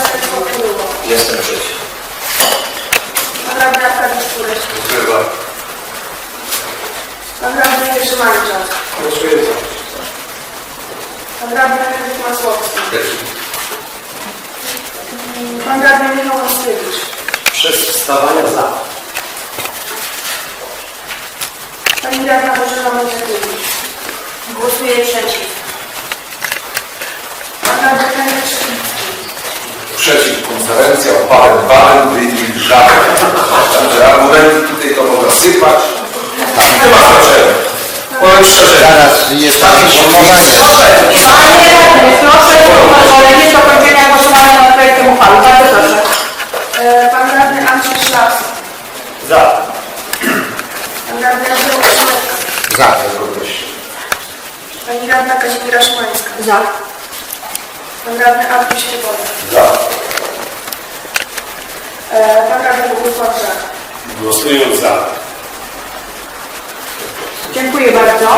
Stanisław Kurubo. Jestem przeciw. Arkadiusz Kuryś. Dziękuję bardzo. Pan radny Jerzy Mańcza. Głosuję za. Henryk Masłowski. Przeciw. Radny Michał Moskiewicz. Przez wstawania za. Pani radna Bożena Mojżeszkiewicz. Głosuję przeciw. Pan radny Henryk Szybicki. Przeciw. Konferencja opałem bałem, wynik żaden. Także argumenty tutaj to mogę sypać. Nie ma znaczenia. Powiem szczerze. Zaraz jest takie głosowanie. Panie radny, proszę o pozwolenie dokończenia głosowania nad projektem uchwały. Bardzo proszę. E, Pan radny Andrzej Szlachta. Za. Pan radny Andrzej Szymeczka. Za. Pani radna Kazimierza Szymańska. Za. Pan radny Andrzej Świeboda. E, Pan Żak. Głosuję za. Dziękuję bardzo.